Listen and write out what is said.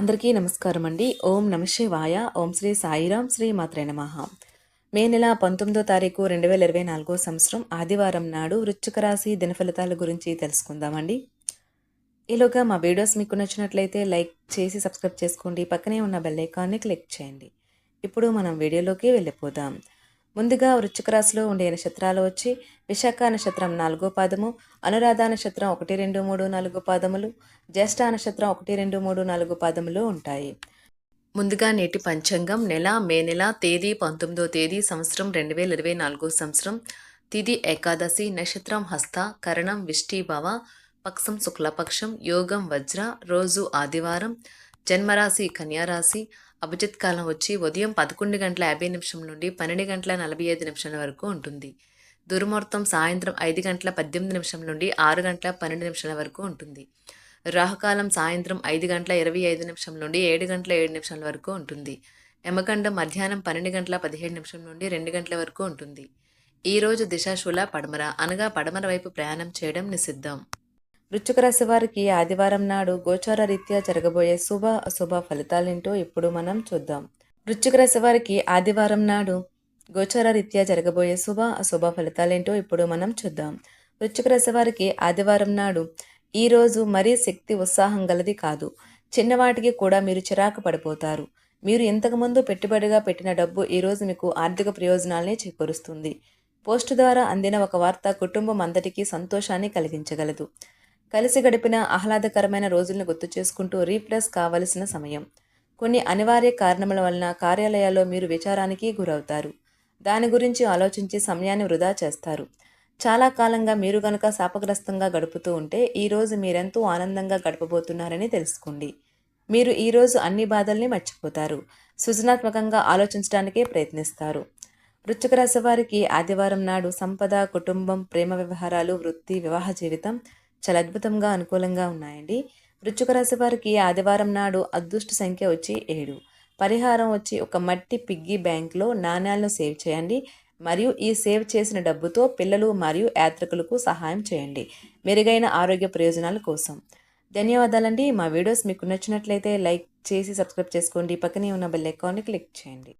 అందరికీ నమస్కారం అండి ఓం నమశివాయ ఓం శ్రీ సాయిరాం శ్రీ మాత్రే నమ. మే నెల పంతొమ్మిదో తారీఖు రెండు వేల ఇరవై నాలుగో సంవత్సరం ఆదివారం నాడు వృశ్చిక రాశి దినఫలితాల గురించి తెలుసుకుందామండి. ఈలోగా మా వీడియోస్ మీకు నచ్చినట్లయితే లైక్ చేసి సబ్స్క్రైబ్ చేసుకోండి. పక్కనే ఉన్న బెల్ ఐకాన్ని క్లిక్ చేయండి. ఇప్పుడు మనం వీడియోలోకి వెళ్ళిపోదాం. ముందుగా వృచ్చిక రాశిలో ఉండే నక్షత్రాలు వచ్చి విశాఖ నక్షత్రం నాలుగో పాదము అనురాధ నక్షత్రం ఒకటి రెండు మూడు నాలుగు పాదములు జ్యేష్ఠ నక్షత్రం ఒకటి రెండు మూడు నాలుగు పాదములు ఉంటాయి. ముందుగా నేటి పంచాంగం నెల మే నెల తేదీ పంతొమ్మిదో తేదీ సంవత్సరం రెండు వేల ఇరవై నాలుగో సంవత్సరం. తిది ఏకాదశి నక్షత్రం హస్త కరణం విష్టిభవ పక్షం శుక్లపక్షం యోగం వజ్ర రోజు ఆదివారం జన్మరాశి కన్యారాశి అభిజిత్ కాలం వచ్చి ఉదయం పదకొండు గంటల యాభై నిమిషం నుండి పన్నెండు గంటల నలభై ఐదు నిమిషాల వరకు ఉంటుంది. దుర్ముహూర్తం సాయంత్రం ఐదు గంటల పద్దెనిమిది నిమిషం నుండి ఆరు గంటల పన్నెండు నిమిషాల వరకు ఉంటుంది. రాహుకాలం సాయంత్రం ఐదు గంటల ఇరవై ఐదు నిమిషం నుండి ఏడు గంటల ఏడు నిమిషాల వరకు ఉంటుంది. యమగండం మధ్యాహ్నం పన్నెండు గంటల పదిహేడు నిమిషం నుండి రెండు గంటల వరకు ఉంటుంది. ఈరోజు దిశాశూల పడమర అనగా పడమర వైపు ప్రయాణం చేయడం నిషిద్ధం. వృశ్చిక రాశి వారికి ఆదివారం నాడు గోచార రీత్యా జరగబోయే శుభ అశుభ ఫలితాలేంటో ఇప్పుడు మనం చూద్దాం. వృశ్చిక రాశి వారికి ఆదివారం నాడు గోచార రీత్యా జరగబోయే శుభ అశుభ ఫలితాలేంటో ఇప్పుడు మనం చూద్దాం. వృశ్చిక రాశి వారికి ఆదివారం నాడు ఈరోజు మరీ శక్తి ఉత్సాహం గలది కాదు. చిన్నవాటికి కూడా మీరు చిరాకు పడిపోతారు. మీరు ఇంతకుముందు పెట్టుబడిగా పెట్టిన డబ్బు ఈరోజు మీకు ఆర్థిక ప్రయోజనాల్ని చేకూరుస్తుంది. పోస్టు ద్వారా అందిన ఒక వార్త కుటుంబం అంతటికీ సంతోషాన్ని కలిగించగలదు. కలిసి గడిపిన ఆహ్లాదకరమైన రోజులను గుర్తు చేసుకుంటూ రీప్లేస్ కావలసిన సమయం. కొన్ని అనివార్య కారణముల వలన కార్యాలయాల్లో మీరు విచారానికి గురవుతారు. దాని గురించి ఆలోచించి సమయాన్ని వృధా చేస్తారు. చాలా కాలంగా మీరు గనుక శాపగ్రస్తంగా గడుపుతూ ఉంటే ఈరోజు మీరెంతో ఆనందంగా గడపబోతున్నారని తెలుసుకోండి. మీరు ఈరోజు అన్ని బాధల్ని మర్చిపోతారు. సృజనాత్మకంగా ఆలోచించడానికే ప్రయత్నిస్తారు. వృశ్చిక రాశి వారికి ఆదివారం నాడు సంపద కుటుంబం ప్రేమ వ్యవహారాలు వృత్తి వివాహ జీవితం చాలా అద్భుతంగా అనుకూలంగా ఉన్నాయండి. వృశ్చిక రాశి వారికి ఆదివారం నాడు అదృష్ట సంఖ్య వచ్చి ఏడు. పరిహారం వచ్చి ఒక మట్టి పిగ్గీ బ్యాంక్లో నాణ్యాలను సేవ్ చేయండి. మరియు ఈ సేవ్ చేసిన డబ్బుతో పిల్లలు మరియు యాత్రికులకు సహాయం చేయండి. మెరుగైన ఆరోగ్య ప్రయోజనాల కోసం. ధన్యవాదాలండి. మా వీడియోస్ మీకు నచ్చినట్లయితే లైక్ చేసి సబ్స్క్రైబ్ చేసుకోండి. పక్కనే ఉన్న బెల్ ఐకాన్ని క్లిక్ చేయండి.